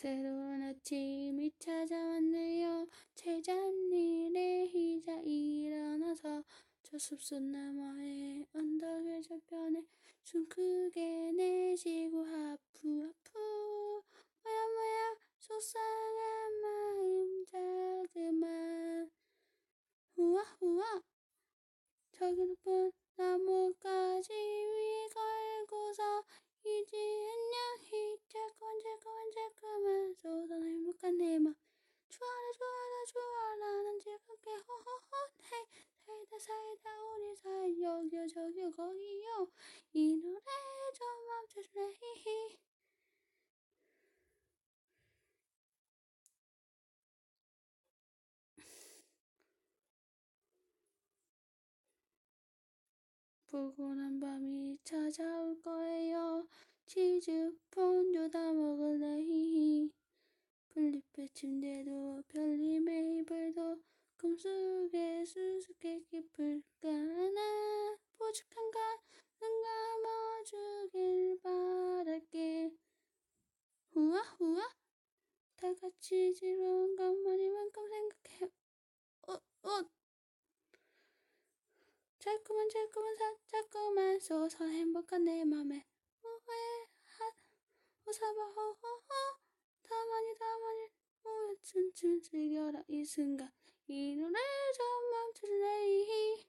새로운 아침이 찾아왔네요. 제잡일에 희자 일어나서 저 숲속 너머의 언덕의 저편에 숨 크게 내쉬고 하프 하프 뭐야 뭐야. 속상한 마음 자그만 후아 후아 저기 높은 나뭇 사이다 우리 사이 여기요 저기요 거기요 이 노래 좀 멈춰줄래 히히 밤이 찾아올 거예요. 치즈 폰도 다 먹을래. 풀잎의 침대도 별 후아 후아 다 같이 지루한 것만이만큼 생각해. 어, 어. 자꾸만 자꾸만 사, 자꾸만 쏘서 행복한 내 맘에. 뭐해? 하 웃어봐. 호호호 더 많이 더 많이. 모여 춤춤 즐겨라. 이 순간. 이 노래 좀 멈춰줄래